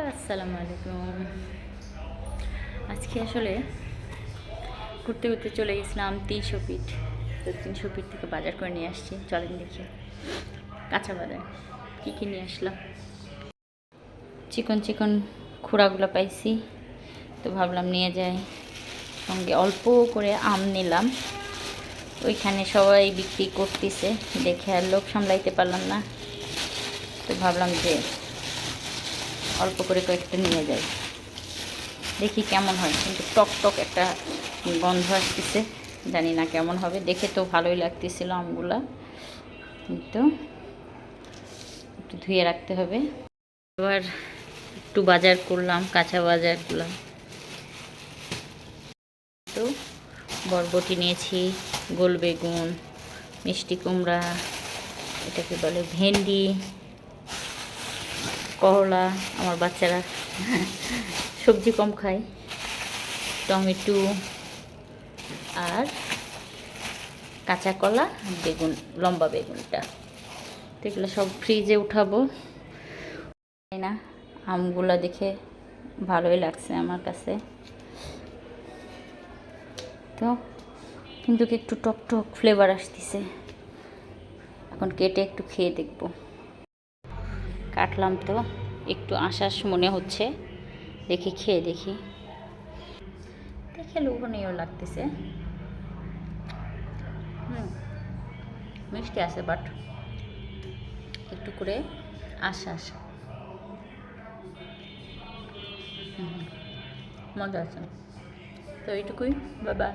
Hello, আসসালামু আলাইকুম। আজকে আসলে ঘুরতে ঘুরতে চলে গেছিলাম তিনশো ফিট। তো তিনশো ফিট থেকে বাজার করে নিয়ে আসছি। চলেন দেখি কাঁচা বাজার কী কী নিয়ে আসলাম। চিকন চিকন খুঁড়াগুলো পাইছি। তো ভাবলাম নিয়ে যাই। সঙ্গে অল্প করে আম নিলাম। ওইখানে সবাই বিক্রি করতেছে। দেখে আর লোক সামলাইতে পারলাম না। তো ভাবলাম যে অল্প করে কয়েকটা নিয়ে যাই। দেখি কেমন হয়, কিন্তু টক টক একটা গন্ধ আসতেছে, জানি না কেমন হবে। দেখে তো ভালোই লাগতেছিল আমগুলা। কিন্তু একটু ধুয়ে রাখতে হবে। এবার একটু বাজার করলাম, কাঁচা বাজারগুলো। তো বরবটি নিয়েছি, গোল বেগুন, মিষ্টি কুমড়া, এটাকে বলে ভেন্ডি করলা, আমার বাচ্চারা সবজি কম খায়, টমেটো আর কাঁচা কলা, বেগুন, লম্বা বেগুনটা। তো এগুলো সব ফ্রিজে উঠাবো। না, আমগুলো দেখে ভালোই লাগছে আমার কাছে। তো কিন্তু কি একটু টক টক ফ্লেভার আসতেছে। এখন কেটে একটু খেয়ে দেখব। কাটলাম তো, একটু আশ্বাস মনে হচ্ছে। দেখি, খেয়ে দেখি। দেখে লোভনীয় লাগতেছে। হুম, মিষ্টি আছে বাট একটু করে আশ্বাস মজা আছে। তো এইটুকুই বাবা